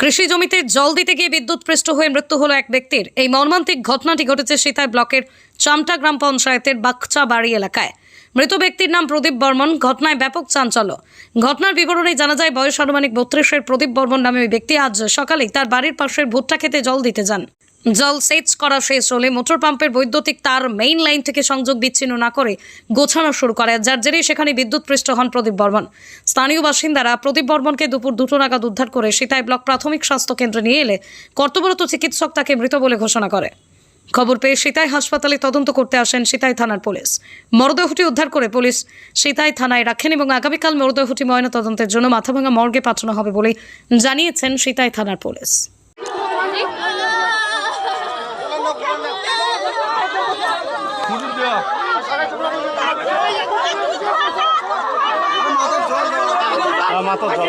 কৃষি জমিতে জল দিতে গিয়ে বিদ্যুৎপৃষ্ট হয়ে মৃত্যু হলো এক ব্যক্তির। এই মর্মান্তিক ঘটনাটি ঘটেছে সিতাই ব্লকের চামটা গ্রাম পঞ্চায়েতের বাকচা বাড়ি এলাকায়। মৃত ব্যক্তির নাম প্রদীপ বর্মন। ঘটনায় ব্যাপক চাঞ্চল্য। ঘটনার বিবরণে জানা যায়, বয়স আনুমানিক বত্রিশের প্রদীপ বর্মন নামে ওই ব্যক্তি আজ সকালেই তার বাড়ির পাশের ভুট্টা খেতে জল দিতে যান। জল সেচ করা শেষ হলে মোটর পাম্পের বৈদ্যুতিক তার মেইন লাইন থেকে সংযোগ বিচ্ছিন্ন না করে গোছানো শুরু করে, যার জেরেই সেখানে বিদ্যুৎ পৃষ্ঠ হন প্রদীপ বর্মন। স্থানীয় বাসিন্দারা প্রদীপ বর্মনকে দুপুর দুটো নাগাদ উদ্ধার করে সীতায় ব্লক প্রাথমিক স্বাস্থ্য কেন্দ্রে নিয়ে এলে কর্তব্যরত চিকিৎসক তাকে মৃত বলে ঘোষণা করে। খবর পেয়ে সিতাই হাসপাতালে তদন্ত করতে আসেন সিতাই থানার পুলিশ। মরদেহটি উদ্ধার করে পুলিশ সিতাই থানায় রাখেন এবং আগামীকাল মরদেহটি ময়না তদন্তের জন্য মাথাভাঙা মর্গে পাঠানো হবে বলে জানিয়েছেন সিতাই থানার পুলিশ। মাথা জল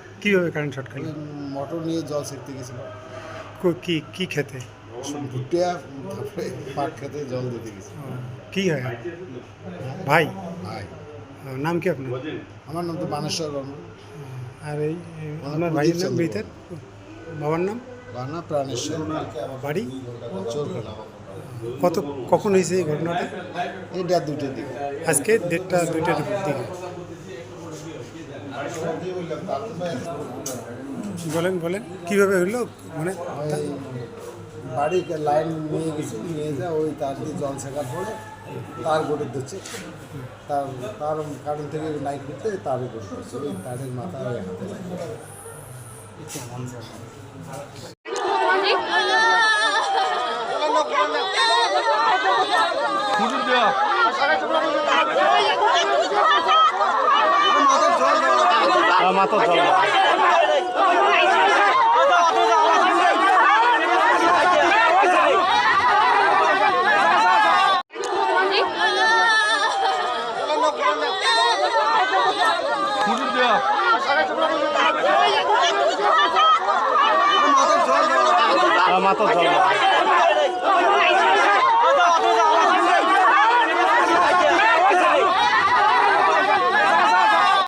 কীভাবে কারেন্ট শর্ট খেলো মোটর নিয়ে জল সেঁকতে গেছিল। কো- কি খেতে? ভুটিয়া তারপরে পাট খেতে জল দিতে গেছিল। কি হয়? ভাই? ভাই। নাম কি আপনার? আমার নাম তো মানেশ্বর বর্মা আর এই আপনার ভাইয়ের নাম মৃতের বাবার নাম? বানা প্রাণেশ্বর। বাড়ি? চোরখানা। কত কখন হয়েছে এই ঘটনাটা? এই এটা দুটোর দিকে। আজকে দেড়টা দুইটা দুপুর দিকে। বলেন বলেন কীভাবে হলো মানে বাড়ির লাইন নিয়ে গেছি নিয়ে যা ওই তার দিয়ে জল শেখার পরে তার গোটে দিচ্ছে তার তার কারণ থেকে লাইট করতে তারই গোটে দিচ্ছে ওই তারের মাথা হাতে লাগে। মাথা জল মাথা জল